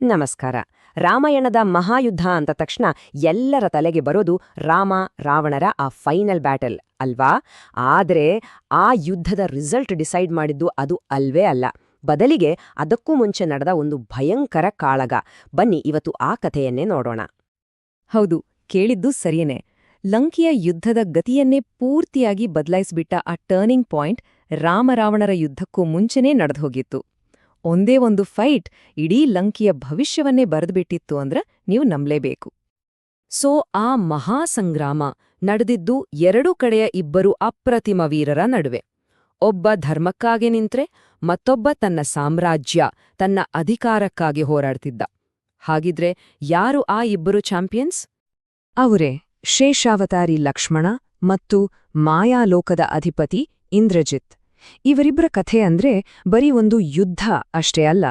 ನಮಸ್ಕಾರ. ರಾಮಾಯಣದ ಮಹಾಯುದ್ಧ ಅಂತ ತಕ್ಷಣ ಎಲ್ಲರ ತಲೆಗೆ ಬರೋದು ರಾಮ, ರಾವಣರ ಆ ಫೈನಲ್ ಬ್ಯಾಟಲ್ ಅಲ್ವಾ? ಆದ್ರೆ ಆ ಯುದ್ಧದ ರಿಸಲ್ಟ್ ಡಿಸೈಡ್ ಮಾಡಿದ್ದು ಅದು ಅಲ್ವೇ ಅಲ್ಲ. ಬದಲಿಗೆ ಅದಕ್ಕೂ ಮುಂಚೆ ನಡೆದ ಒಂದು ಭಯಂಕರ ಕಾಳಗ. ಬನ್ನಿ ಇವತ್ತು ಆ ಕಥೆಯನ್ನೇ ನೋಡೋಣ. ಹೌದು, ಕೇಳಿದ್ದು ಸರಿಯೇನೆ. ಲಂಕೆಯ ಯುದ್ಧದ ಗತಿಯನ್ನೇ ಪೂರ್ತಿಯಾಗಿ ಬದಲಾಯಿಸಿಬಿಟ್ಟ ಆ ಟರ್ನಿಂಗ್ ಪಾಯಿಂಟ್ ರಾಮರಾವಣರ ಯುದ್ಧಕ್ಕೂ ಮುಂಚೆನೇ ನಡೆದೋಗಿತ್ತು ಒಂದೇ ಒಂದು ಫೈಟ್ ಇಡೀ ಲಂಕೆಯ ಭವಿಷ್ಯವನ್ನೇ ಬರೆದುಬಿಟ್ಟಿತ್ತು ಅಂದ್ರ ನೀವು ನಂಬಲೇಬೇಕು. ಸೋ ಆ ಮಹಾಸಂಗ್ರಾಮ ನಡೆದಿದ್ದು ಎರಡೂ ಕಡೆಯ ಇಬ್ಬರು ಅಪ್ರತಿಮ ವೀರರ ನಡುವೆ. ಒಬ್ಬ ಧರ್ಮಕ್ಕಾಗಿ ನಿಂತ್ರೆ, ಮತ್ತೊಬ್ಬ ತನ್ನ ಸಾಮ್ರಾಜ್ಯ, ತನ್ನ ಅಧಿಕಾರಕ್ಕಾಗಿ ಹೋರಾಡ್ತಿದ್ದ. ಹಾಗಿದ್ರೆ ಯಾರು ಆ ಇಬ್ಬರು ಚಾಂಪಿಯನ್ಸ್ ಅವರೇ ಶೇಷಾವತಾರಿ ಲಕ್ಷ್ಮಣ ಮತ್ತು ಮಾಯಾಲೋಕದ ಅಧಿಪತಿ ಇಂದ್ರಜಿತ್. ಇವರಿಬ್ಬರ ಕಥೆ ಅಂದ್ರೆ ಬರೀ ಒಂದು ಯುದ್ಧ ಅಷ್ಟೇ ಅಲ್ಲ.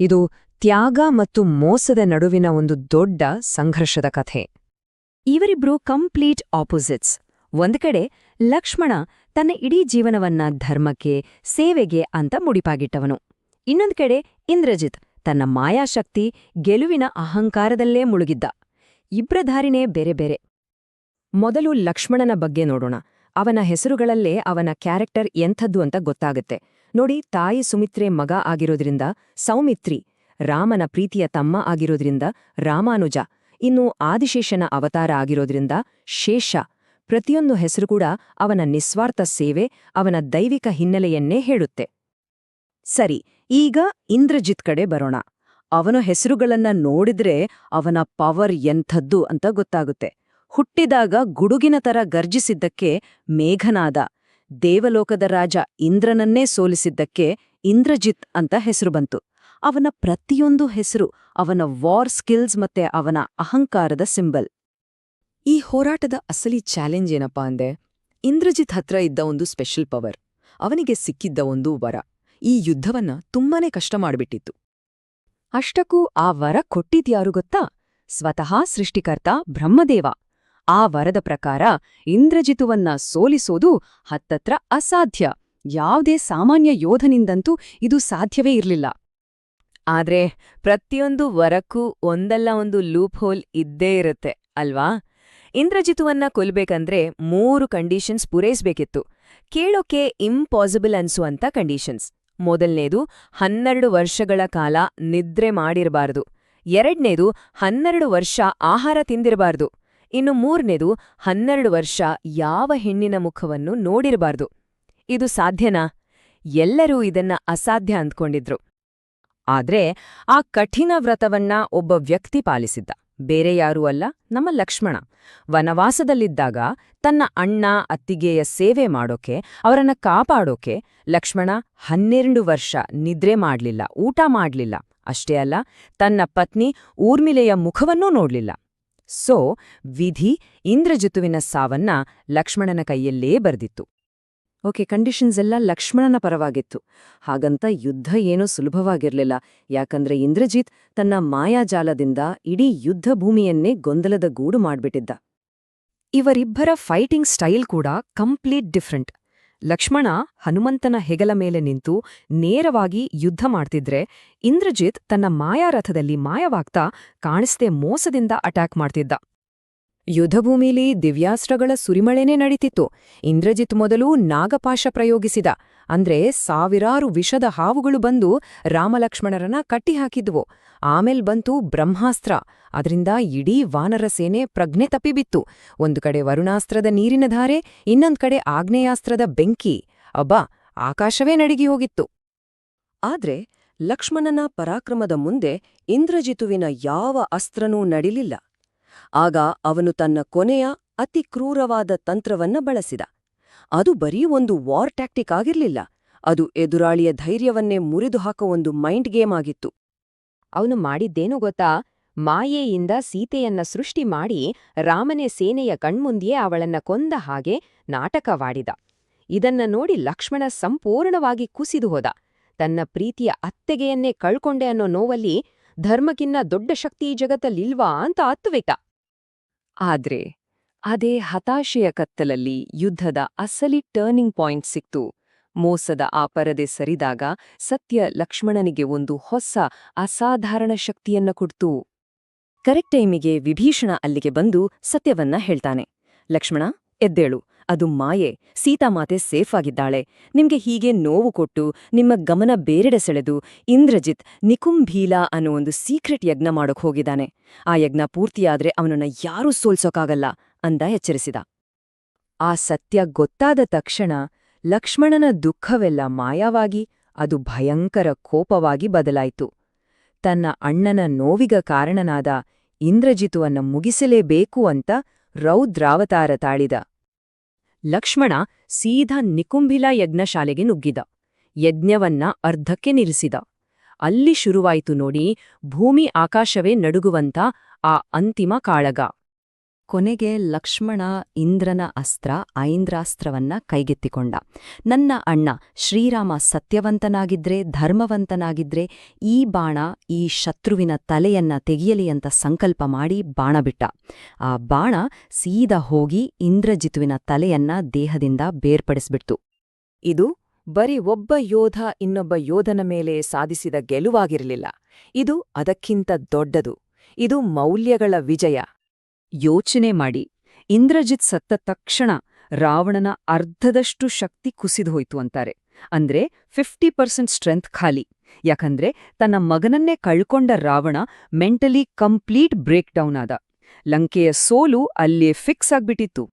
ಇದು ತ್ಯಾಗ ಮತ್ತು ಮೋಸದ ನಡುವಿನ ಒಂದು ದೊಡ್ಡ ಸಂಘರ್ಷದ ಕಥೆ. ಇವರಿಬ್ರು ಕಂಪ್ಲೀಟ್ ಆಪೋಸಿಟ್ಸ್. ಒಂದು ಕಡೆ ಲಕ್ಷ್ಮಣ ತನ್ನ ಇಡೀ ಜೀವನವನ್ನ ಧರ್ಮಕ್ಕೆ, ಸೇವೆಗೆ ಅಂತ ಮುಡಿಪಾಗಿಟ್ಟವನು. ಇನ್ನೊಂದು ಕಡೆ ಇಂದ್ರಜಿತ್ ತನ್ನ ಮಾಯಾಶಕ್ತಿ, ಗೆಲುವಿನ ಅಹಂಕಾರದಲ್ಲೇ ಮುಳುಗಿದ್ದ. ಇಬ್ರ ದಾರಿನೇ ಬೇರೆ ಬೇರೆ. ಮೊದಲು ಲಕ್ಷ್ಮಣನ ಬಗ್ಗೆ ನೋಡೋಣ. ಅವನ ಹೆಸರುಗಳಲ್ಲೇ ಅವನ ಕ್ಯಾರೆಕ್ಟರ್ ಎಂಥದ್ದು ಅಂತ ಗೊತ್ತಾಗುತ್ತೆ. ನೋಡಿ, ತಾಯಿ ಸುಮಿತ್ರೆ ಮಗ ಆಗಿರೋದ್ರಿಂದ ಸೌಮಿತ್ರಿ, ರಾಮನ ಪ್ರೀತಿಯ ತಮ್ಮ ಆಗಿರೋದ್ರಿಂದ ರಾಮಾನುಜ, ಇನ್ನು ಆದಿಶೇಷನ ಅವತಾರ ಆಗಿರೋದ್ರಿಂದ ಶೇಷ. ಪ್ರತಿಯೊಂದು ಹೆಸರು ಕೂಡ ಅವನ ನಿಸ್ವಾರ್ಥ ಸೇವೆ, ಅವನ ದೈವಿಕ ಹಿನ್ನೆಲೆಯನ್ನೇ ಹೇಳುತ್ತೆ. ಸರಿ, ಈಗ ಇಂದ್ರಜಿತ್ ಕಡೆ ಬರೋಣ. ಅವನ ಹೆಸರುಗಳನ್ನ ನೋಡಿದ್ರೆ ಅವನ ಪವರ್ ಎಂಥದ್ದು ಅಂತ ಗೊತ್ತಾಗುತ್ತೆ. ಹುಟ್ಟಿದಾಗ ಗುಡುಗಿನ ತರ ಗರ್ಜಿಸಿದ್ದಕ್ಕೆ ಮೇಘನಾದ. ದೇವಲೋಕದ ರಾಜ ಇಂದ್ರನನ್ನೇ ಸೋಲಿಸಿದ್ದಕ್ಕೆ ಇಂದ್ರಜಿತ್ ಅಂತ ಹೆಸರು ಬಂತು. ಅವನ ಪ್ರತಿಯೊಂದು ಹೆಸರು, ಅವನ ವಾರ್ ಸ್ಕಿಲ್ಸ್ ಮತ್ತೆ ಅವನ ಅಹಂಕಾರದ ಸಿಂಬಲ್ ಈ ಹೋರಾಟದ ಅಸಲಿ ಚಾಲೆಂಜ್ ಏನಪ್ಪಾ ಅಂದೆ ಇಂದ್ರಜಿತ್ ಹತ್ರ ಇದ್ದ ಒಂದು ಸ್ಪೆಷಲ್ ಪವರ್ ಅವನಿಗೆ ಸಿಕ್ಕಿದ್ದ ಒಂದು ವರ. ಈ ಯುದ್ಧವನ್ನ ತುಂಬಾನೇ ಕಷ್ಟ ಮಾಡಿಬಿಟ್ಟಿತ್ತು. ಅಷ್ಟಕ್ಕೂ ಆ ವರ ಕೊಟ್ಟಿದ್ಯಾರು ಗೊತ್ತಾ? ಸ್ವತಃ ಸೃಷ್ಟಿಕರ್ತ ಬ್ರಹ್ಮದೇವ. ಆ ವರದ ಪ್ರಕಾರ ಇಂದ್ರಜಿತುವನ್ನ ಸೋಲಿಸೋದು ಹತ್ತತ್ರ ಅಸಾಧ್ಯ. ಯಾವುದೇ ಸಾಮಾನ್ಯ ಯೋಧನಿಂದಂತೂ ಇದು ಸಾಧ್ಯವೇ ಇರಲಿಲ್ಲ. ಆದ್ರೆ ಪ್ರತಿಯೊಂದು ವರಕ್ಕೂ ಒಂದಲ್ಲ ಒಂದು ಲೂಪ್ ಹೋಲ್ ಇದ್ದೇ ಇರುತ್ತೆ, ಅಲ್ವಾ? ಇಂದ್ರಜಿತುವನ್ನ ಕೊಲ್ಬೇಕಂದ್ರೆ ಮೂರು ಕಂಡೀಷನ್ಸ್ ಪೂರೈಸ್ಬೇಕಿತ್ತು. ಕೇಳೋಕೆ ಇಂಪಾಸಿಬಲ್ ಅನ್ಸುವಂತ ಕಂಡೀಷನ್ಸ್. ಮೊದಲನೇದು, ಹನ್ನೆರಡು ವರ್ಷಗಳ ಕಾಲ ನಿದ್ರೆ ಮಾಡಿರಬಾರದು. ಎರಡನೇದು, ಹನ್ನೆರಡು ವರ್ಷ ಆಹಾರ ತಿಂದಿರಬಾರ್ದು. ಇನ್ನು ಮೂರನೇದು ಹನ್ನೆರಡು ವರ್ಷ ಯಾವ ಹೆಣ್ಣಿನ ಮುಖವನ್ನು ನೋಡಿರಬಾರ್ದು. ಇದು ಸಾಧ್ಯನಾ? ಎಲ್ಲರೂ ಇದನ್ನ ಅಸಾಧ್ಯ ಅಂದ್ಕೊಂಡಿದ್ರು. ಆದ್ರೆ ಆ ಕಠಿಣ ವ್ರತವನ್ನ ಒಬ್ಬ ವ್ಯಕ್ತಿ ಪಾಲಿಸಿದ್ದ. ಬೇರೆ ಯಾರೂ ಅಲ್ಲ, ನಮ್ಮ ಲಕ್ಷ್ಮಣ. ವನವಾಸದಲ್ಲಿದ್ದಾಗ ತನ್ನ ಅಣ್ಣ, ಅತ್ತಿಗೆಯ ಸೇವೆ ಮಾಡೋಕೆ, ಅವರನ್ನ ಕಾಪಾಡೋಕೆ ಲಕ್ಷ್ಮಣ ಹನ್ನೆರಡು ವರ್ಷ ನಿದ್ರೆ ಮಾಡ್ಲಿಲ್ಲ, ಊಟ ಮಾಡ್ಲಿಲ್ಲ. ಅಷ್ಟೇ ಅಲ್ಲ, ತನ್ನ ಪತ್ನಿ ಊರ್ಮಿಲೆಯ ಮುಖವನ್ನೂ ನೋಡ್ಲಿಲ್ಲ. ಸೊ ವಿಧಿ ಇಂದ್ರಜಿತುವಿನ ಸಾವನ್ನ ಲಕ್ಷ್ಮಣನ ಕೈಯಲ್ಲೇ ಬರ್ದಿತ್ತು. ಓಕೆ, ಕಂಡೀಷನ್ಸ್ ಎಲ್ಲ ಲಕ್ಷ್ಮಣನ ಪರವಾಗಿತ್ತು. ಹಾಗಂತ ಯುದ್ಧ ಏನೂ ಸುಲಭವಾಗಿರಲಿಲ್ಲ. ಯಾಕಂದ್ರೆ ಇಂದ್ರಜಿತ್ ತನ್ನ ಮಾಯಾಜಾಲದಿಂದ ಇಡೀ ಯುದ್ಧ ಭೂಮಿಯನ್ನೇ ಗೊಂದಲದ ಗೂಡು ಮಾಡ್ಬಿಟ್ಟಿದ್ದ. ಇವರಿಬ್ಬರ ಫೈಟಿಂಗ್ ಸ್ಟೈಲ್ ಕೂಡ ಕಂಪ್ಲೀಟ್ ಡಿಫ್ರೆಂಟ್. ಲಕ್ಷ್ಮಣ ಹನುಮಂತನ ಹೆಗಲ ಮೇಲೆ ನಿಂತು ನೇರವಾಗಿ ಯುದ್ಧ ಮಾಡ್ತಿದ್ರೆ ಇಂದ್ರಜಿತ್ ತನ್ನ ಮಾಯಾರಥದಲ್ಲಿ ಮಾಯವಾಗ್ತಾ ಕಾಣಿಸ್ದೆ ಮೋಸದಿಂದ ಅಟ್ಯಾಕ್ ಮಾಡ್ತಿದ್ದ. ಯುದ್ಧಭೂಮಿಲಿ ದಿವ್ಯಾಸ್ತ್ರಗಳ ಸುರಿಮಳೆನೇ ನಡೀತಿತ್ತು. ಇಂದ್ರಜಿತ್ ಮೊದಲು ನಾಗಪಾಶ ಪ್ರಯೋಗಿಸಿದ. ಅಂದ್ರೆ ಸಾವಿರಾರು ವಿಷದ ಹಾವುಗಳು ಬಂದು ರಾಮಲಕ್ಷ್ಮಣರನ್ನ ಕಟ್ಟಿಹಾಕಿದ್ವು. ಆಮೇಲ್ ಬಂತು ಬ್ರಹ್ಮಾಸ್ತ್ರ. ಅದರಿಂದ ಇಡೀ ವಾನರ ಸೇನೆ ಪ್ರಜ್ಞೆ ತಪ್ಪಿಬಿತ್ತು. ಒಂದು ಕಡೆ ವರುಣಾಸ್ತ್ರದ ನೀರಿನ ಧಾರೆ, ಇನ್ನೊಂದು ಕಡೆ ಆಗ್ನೇಯಾಸ್ತ್ರದ ಬೆಂಕಿ. ಅಬ್ಬಾ, ಆಕಾಶವೇ ನಡಿಗಿ ಹೋಗಿತ್ತು. ಆದ್ರೆ ಲಕ್ಷ್ಮಣನ ಪರಾಕ್ರಮದ ಮುಂದೆ ಇಂದ್ರಜಿತುವಿನ ಯಾವ ಅಸ್ತ್ರನೂ ನಡಿಲಿಲ್ಲ. ಆಗ ಅವನು ತನ್ನ ಕೊನೆಯ ಅತಿ ಕ್ರೂರವಾದ ತಂತ್ರವನ್ನ ಬಳಸಿದ. ಅದು ಬರೀ ಒಂದು ವಾರ್ ಟ್ಯಾಕ್ಟಿಕ್ ಆಗಿರ್ಲಿಲ್ಲ. ಅದು ಎದುರಾಳಿಯ ಧೈರ್ಯವನ್ನೇ ಮುರಿದು ಹಾಕೋ ಒಂದು ಮೈಂಡ್ ಗೇಮ್ ಆಗಿತ್ತು. ಅವನು ಮಾಡಿದ್ದೇನು ಗೊತ್ತಾ? ಮಾಯೆಯಿಂದ ಸೀತೆಯನ್ನ ಸೃಷ್ಟಿ ಮಾಡಿ ರಾಮನೇ ಸೇನೆಯ ಕಣ್ಮುಂದಿಯೇ ಅವಳನ್ನ ಕೊಂದ ಹಾಗೆ ನಾಟಕವಾಡಿದ. ಇದನ್ನ ನೋಡಿ ಲಕ್ಷ್ಮಣ ಸಂಪೂರ್ಣವಾಗಿ ಕುಸಿದು ಹೋದ. ತನ್ನ ಪ್ರೀತಿಯ ಅತ್ತೆಗೆಯನ್ನೇ ಕಳ್ಕೊಂಡೆ ಅನ್ನೋ ನೋವಲ್ಲಿ ಧರ್ಮಕ್ಕಿನ್ನ ದೊಡ್ಡ ಶಕ್ತಿ ಈ ಜಗತ್ತಲ್ಲಿಲ್ವಾ ಅಂತ ಅತ್ತುವೆಟ್ಟ ಆದ್ರೆ, ಅದೇ ಹತಾಶೆಯ ಕತ್ತಲಲ್ಲಿ ಯುದ್ಧದ ಅಸಲಿ ಟರ್ನಿಂಗ್ ಪಾಯಿಂಟ್ ಸಿಕ್ತು. ಮೋಸದ ಆ ಪರದೆ ಸರಿದಾಗ ಸತ್ಯ ಲಕ್ಷ್ಮಣನಿಗೆ ಒಂದು ಹೊಸ, ಅಸಾಧಾರಣ ಶಕ್ತಿಯನ್ನ ಕೊಡ್ತು. ಕರೆಕ್ಟ್ ಟೈಮಿಗೆ ವಿಭೀಷಣ ಅಲ್ಲಿಗೆ ಬಂದು ಸತ್ಯವನ್ನ ಹೇಳ್ತಾನೆ. ಲಕ್ಷ್ಮಣ, ಎದ್ದೇಳು. ಅದು ಮಾಯೆ. ಸೀತಾಮಾತೆ ಸೇಫ್ ಆಗಿದ್ದಾಳೆ. ನಿಮ್ಗೆ ಹೀಗೆ ನೋವು ಕೊಟ್ಟು ನಿಮ್ಮ ಗಮನ ಬೇರೆಡೆ ಸೆಳೆದು ಇಂದ್ರಜಿತ್ ನಿಕುಂಭೀಲಾ ಅನ್ನೋ ಒಂದು ಸೀಕ್ರೆಟ್ ಯಜ್ಞ ಮಾಡೋಕ್ ಹೋಗಿದ್ದಾನೆ. ಆ ಯಜ್ಞ ಪೂರ್ತಿಯಾದ್ರೆ ಅವನನ್ನ ಯಾರೂ ಸೋಲ್ಸೋಕಾಗಲ್ಲ ಅಂದ ಎಚ್ಚರಿಸಿದ. ಆ ಸತ್ಯ ಗೊತ್ತಾದ ತಕ್ಷಣ ಲಕ್ಷ್ಮಣನ ದುಃಖವೆಲ್ಲ ಮಾಯವಾಗಿ, ಅದು ಭಯಂಕರ ಕೋಪವಾಗಿ ಬದಲಾಯಿತು. ತನ್ನ ಅಣ್ಣನ ನೋವಿಗ ಕಾರಣನಾದ ಇಂದ್ರಜಿತುವನ್ನ ಮುಗಿಸಲೇಬೇಕು ಅಂತ ರೌದ್ರಾವತಾರ ತಾಳಿದ. ಲಕ್ಷ್ಮಣ ಸೀದಾ ನಿಕುಂಭಿಲ ಯಜ್ಞಶಾಲೆಗೆ ನುಗ್ಗಿದ. ಯಜ್ಞವನ್ನ ಅರ್ಧಕ್ಕೆ ನಿಲ್ಲಿಸಿದ. ಅಲ್ಲಿ ಶುರುವಾಯಿತು ನೋಡಿ ಭೂಮಿ ಆಕಾಶವೇ ನಡುಗುವಂತ ಆ ಅಂತಿಮ ಕಾಳಗ. ಕೊನೆಗೆ ಲಕ್ಷ್ಮಣ ಇಂದ್ರನ ಅಸ್ತ್ರ, ಐಂದ್ರಾಸ್ತ್ರವನ್ನ ಕೈಗೆತ್ತಿಕೊಂಡ. ನನ್ನ ಅಣ್ಣ ಶ್ರೀರಾಮ ಸತ್ಯವಂತನಾಗಿದ್ರೆ, ಧರ್ಮವಂತನಾಗಿದ್ರೆ, ಈ ಬಾಣ, ಈ ಶತ್ರುವಿನ ತಲೆಯನ್ನ ತೆಗೆಯಲಿ ಅಂತ ಸಂಕಲ್ಪ ಮಾಡಿ ಬಾಣ ಬಿಟ್ಟ. ಆ ಬಾಣ ಸೀದಾ ಹೋಗಿ ಇಂದ್ರಜಿತುವಿನ ತಲೆಯನ್ನ ದೇಹದಿಂದ ಬೇರ್ಪಡಿಸ್ಬಿಡ್ತು. ಇದು ಬರೀ ಒಬ್ಬ ಯೋಧ ಇನ್ನೊಬ್ಬ ಯೋಧನ ಮೇಲೆ ಸಾಧಿಸಿದ ಗೆಲುವಾಗಿರಲಿಲ್ಲ. ಇದು ಅದಕ್ಕಿಂತ ದೊಡ್ಡದು. ಇದು ಮೌಲ್ಯಗಳ ವಿಜಯ. ಯೋಚನೆ ಮಾಡಿ. ಇಂದ್ರಜಿತ್ ಸತ್ತ ತಕ್ಷಣ ರಾವಣನ ಅರ್ಧದಷ್ಟು ಶಕ್ತಿ ಕುಸಿದುಹೋಯ್ತು ಅಂತಾರೆ. ಅಂದ್ರೆ ಫಿಫ್ಟಿ ಪರ್ಸೆಂಟ್ ಸ್ಟ್ರೆಂತ್ ಖಾಲಿ. ಯಾಕಂದ್ರೆ ತನ್ನ ಮಗನನ್ನೇ ಕಳ್ಕೊಂಡ Ravana mentally complete break down ಆದ. ಲಂಕೆಯ ಸೋಲು ಅಲ್ಲಿಯೇ ಫಿಕ್ಸ್ ಆಗ್ಬಿಟ್ಟಿತ್ತು.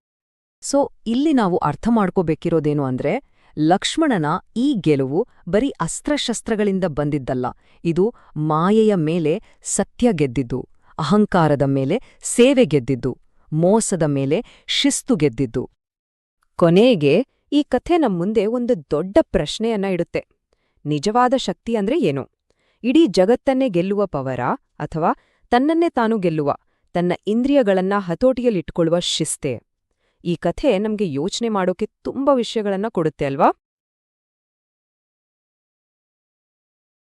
ಸೊ, ಇಲ್ಲಿ ನಾವು ಅರ್ಥ ಮಾಡ್ಕೋಬೇಕಿರೋದೇನು ಅಂದ್ರೆ, ಲಕ್ಷ್ಮಣನ ಈ ಗೆಲುವು ಬರೀ ಅಸ್ತ್ರಶಸ್ತ್ರಗಳಿಂದ ಬಂದಿದ್ದಲ್ಲ. ಇದು ಮಾಯೆಯ ಮೇಲೆ ಸತ್ಯ ಗೆದ್ದಿದ್ದು. ಅಹಂಕಾರದ ಮೇಲೆ ಸೇವೆ ಗೆದ್ದಿದ್ದು, ಮೋಸದ ಮೇಲೆ ಶಿಸ್ತು ಗೆದ್ದಿದ್ದು. ಕೊನೆಗೆ ಈ ಕಥೆ ನಮ್ಮ ಮುಂದೆ ಒಂದು ದೊಡ್ಡ ಪ್ರಶ್ನೆಯನ್ನ ಇಡುತ್ತೆ. ನಿಜವಾದ ಶಕ್ತಿ ಅಂದ್ರೆ ಏನು? ಇಡೀ ಜಗತ್ತನ್ನೇ ಗೆಲ್ಲುವ ಪವರ ಅಥವಾ ತನ್ನನ್ನೇ ತಾನು ಗೆಲ್ಲುವ, ತನ್ನ ಇಂದ್ರಿಯಗಳನ್ನ ಹತೋಟಿಯಲ್ಲಿಟ್ಕೊಳ್ಳುವ ಶಿಸ್ತೆ? ಈ ಕಥೆ ನಮ್ಗೆ ಯೋಚನೆ ಮಾಡೋಕೆ ತುಂಬಾ ವಿಷಯಗಳನ್ನ ಕೊಡುತ್ತೆ ಅಲ್ವಾ?